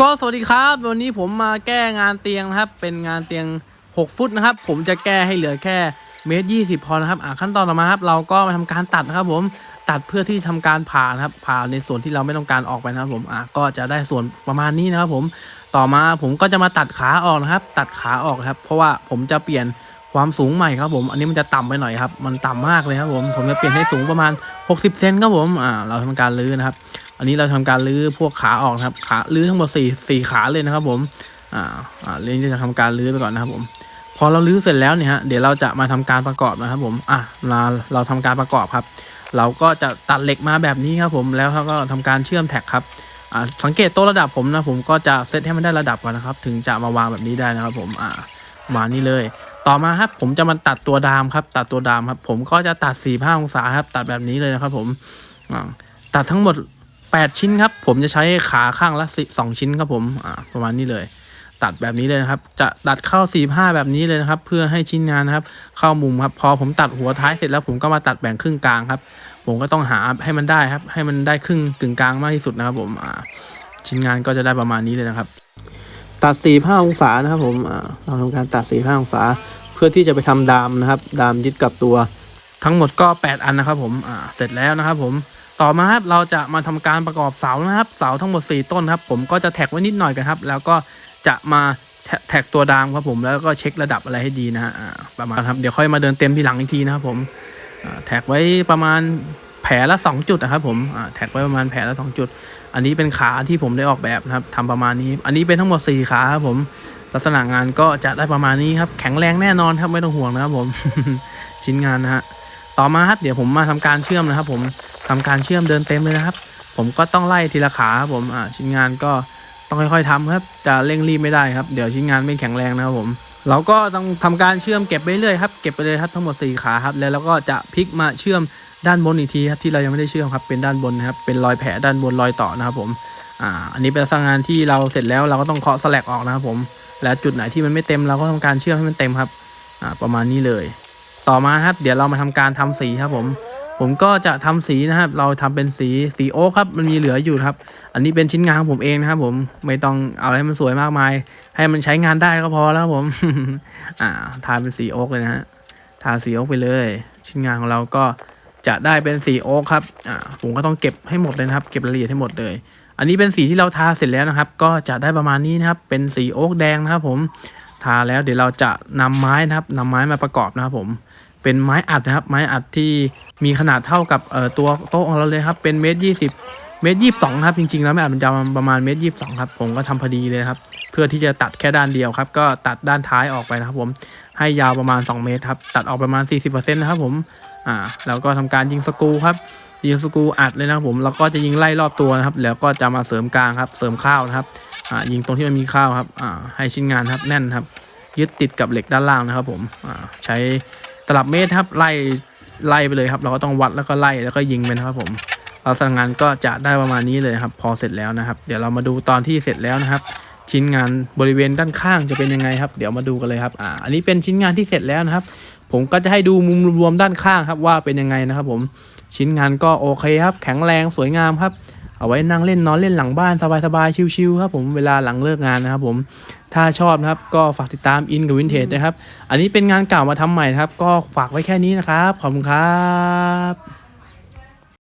ก็สวัสดีครับ วันนี้ผมมาแก้งานเตียงนะครับ เป็นงานเตียง 6 ฟุตนะครับ ผมจะแก้ให้เหลือแค่เมตรยี่สิบพอนะครับอะขั้นตอนต่อมาครับ เราก็มาทำการตัดนะครับ ผมตัดเพื่อที่ทำการผ่านะครับ ผ่าในส่วนที่เราไม่ต้องการออกไปนะครับ ผมอะก็จะได้ส่วนประมาณนี้นะครับ ผมต่อมาผมก็จะมาตัดขาออกนะครับ ตัดขาออกครับ เพราะว่าผมจะเปลี่ยนความสูงใหม่ครับผม อันนี้มันจะต่ำไปหน่อยครับ มันต่ำมากเลยครับผม ผมจะเปลี่ยนให้สูงประมาณ 60 เซนครับผมอ่าเราทำการรื้อนะครับ อันนี้เราทำการรื้อพวกขาออกนะครับขารื้อทั้งหมด4 4ขาเลยนะครับ ผมอ่าอ่าเรื่องที่จะทำการรื้อไปก่อนนะครับผมพอเรารื้อเสร็จแล้วเนี่ยฮะเดี๋ยวเราจะมาทำการประกอบนะครับ ผมอะเราเราทำการประกอบครับ เราก็จะตัดเหล็กมาแบบนี้ครับผมแล้วเขาก็ทำการเชื่อมแท็กครับอ่าสังเกตโต๊ะระดับผมนะผมก็จะเซตให้มันได้ระดับก่อนนะครับ ถึงจะมาวางแบบนี้ได้นะครับ ผมอ่ามานี่เลย ต่อมาครับผมจะมาตัดตัวดามครับ ตัดตัวดามครับ ผมก็จะตัด4 5องศาครับ ตัดแบบนี้เลยนะครับ ผมตัดทั้งหมด 8 ชิ้นครับ ผมจะใช้ขาข้างละสองชิ้นครับผมประมาณนี้เลย ตัดแบบนี้เลยนะครับ จะตัดเข้า4 5แบบนี้เลยนะครับ เพื่อให้ชิ้นงานนะครับ เข้ามุมครับ พอผมตัดหัวท้ายเสร็จแล้ว ผมก็มาตัดแบ่งครึ่งกลางครับ ผมก็ต้องหาให้มันได้ครับ ให้มันได้ครึ่งกึ่งกลางมากที่สุดนะครับ ผมชิ้นงานก็จะได้ประมาณนี้เลยนะครับตัด4 5องศานะครับผม เราทำการตัด4 5องศา พื่อที่จะไปทำดามนะครับ ดามยึดกับตัว ทั้งหมดก็ 8 อันนะครับผมอ่าเสร็จแล้วนะครับผมต่อมาครับเราจะมาทำการประกอบเสานะครับเสาทั้งหมด 4 ต้นครับ ผมก็จะแท็กไว้นิดหน่อยกันครับ แล้วก็จะมาแท็กตัวดามครับผมแล้วก็เช็คระดับอะไรให้ดีนะฮะประมาณครับเดี๋ยวค่อยมาเดินเต็มที่หลังอีกทีนะครับผมแท็กไว้ประมาณแผลละ 2 จุดนะครับผมแท็กไว้ประมาณแผลละ 2 จุด อันนี้เป็นขาที่ผมได้ออกแบบนะครับทำประมาณนี้ อันนี้เป็นทั้งหมด 4 ขาครับผม ลักษณะงานก็จะได้ประมาณนี้ครับ แข็งแรงแน่นอนครับไม่ต้องห่วงนะครับผม ชิ้นงานนะฮะต่อมาครับเดี๋ยวผมมาทำการเชื่อมนะครับ ผมทำการเชื่อมเดินเต็มเลยนะครับ ผมก็ต้องไล่ทีละขาครับผมอ่าชิ้นงานก็ต้องค่อยๆทำครับจะเร่งรีบไม่ได้ครับ เดี๋ยวชิ้นงานไม่แข็งแรงนะครับผม เราก็ต้องทำการเชื่อมเก็บไปเรื่อยครับเก็บไปเลยครับทั้งหมด 4 ขาครับแล้วเราก็จะพลิกมาเชื่อมด้านบนอีกทีครับที่เรายังไม่ได้เชื่อมครับเป็นด้านบนนะครับเป็นรอยแผลด้านบนรอยต่อนะครับผมอ่าอันนี้เป็นลักษณะงานที่เราเสร็จแล้วเราก็ต้องเคาะสลักออกนะครับผม แล้วจุดไหนที่มันไม่เต็มเราก็ทำการเชื่อมให้มันเต็มครับอ่าประมาณนี้เลย ต่อมาครับ เดี๋ยวเรามาทำการทำสีครับผม ผมก็จะทำสีนะครับ เราทำเป็นสีสีโอ๊คครับมันมีเหลืออยู่ครับ อันนี้เป็นชิ้นงานของผมเองนะครับ ผมไม่ต้องเอาให้มันสวยมากมาย ให้มันใช้งานได้ก็พอแล้วผม อ่าทาเป็นสีโอ๊กเลยนะฮะทาสีโอ๊กไปเลย ชิ้นงานของเราก็จะได้เป็นสีโอ๊กครับอ่าผมก็ต้องเก็บให้หมดเลยนะครับ เก็บรายละเอียดให้หมดเลย อันนี้เป็นสีที่เราทาเสร็จแล้วนะครับ ก็จะได้ประมาณนี้นะครับ เป็นสีโอ๊กแดงนะครับผมทาแล้วเดี๋ยวเราจะนำไม้นะครับนำไม้มาประกอบนะครับผมเป็นไม้อัดนะครับ ไม้อัดที่มีขนาดเท่ากับเอ่อตัวโต๊ะของเราเลยครับเป็นเมตรยี่สิบเมตรยี่สิบสองครับจริงๆแล้วไม้อัดมันจะประมาณเมตรยี่สิบสองครับผมก็ทำพอดีเลยครับ เพื่อที่จะตัดแค่ด้านเดียวครับ ก็ตัดด้านท้ายออกไปนะครับ ผมให้ยาวประมาณ 2 เมตรครับตัดออกประมาณ 40%นะครับผมอ่าแล้วก็ทำการยิงสกูครับ ยิงสกูอัดเลยนะครับผมแล้วก็จะยิงไล่รอบตัวนะครับ แล้วก็จะมาเสริมกลางครับ เสริมข้าวนะครับอ่ายิงตรงที่มันมีข้าวครับอ่าให้ชิ้นงานครับแน่นครับ ยึดติดกับเหล็กด้านล่างนะครับผมอ่าใช้ตลับเมตรครับไล่ไล่ไปเลยครับ เราก็ต้องวัดแล้วก็ไล่แล้วก็ยิงไปนะครับผมลักษณะงานก็จะได้ประมาณนี้เลยครับ พอเสร็จแล้วนะครับ เดี๋ยวเรามาดูตอนที่เสร็จแล้วนะครับ ชิ้นงานบริเวณด้านข้างจะเป็นยังไงครับ เดี๋ยวมาดูกันเลยครับอ่าอันนี้เป็นชิ้นงานที่เสร็จแล้วนะครับ ผมก็จะให้ดูมุมรวมด้านข้างครับว่าเป็นยังไงนะครับผม ชิ้นงานก็โอเคครับ แข็งแรงสวยงามครับ เอาไว้นั่งเล่นนอนเล่นหลังบ้านสบายๆชิวๆครับผมเวลาหลังเลิกงานนะครับผมถ้าชอบนะครับก็ฝากติดตามอินกับวินเทจนะครับ อันนี้เป็นงานเก่ามาทำใหม่นะครับ ก็ฝากไว้แค่นี้นะครับ ขอบคุณครับ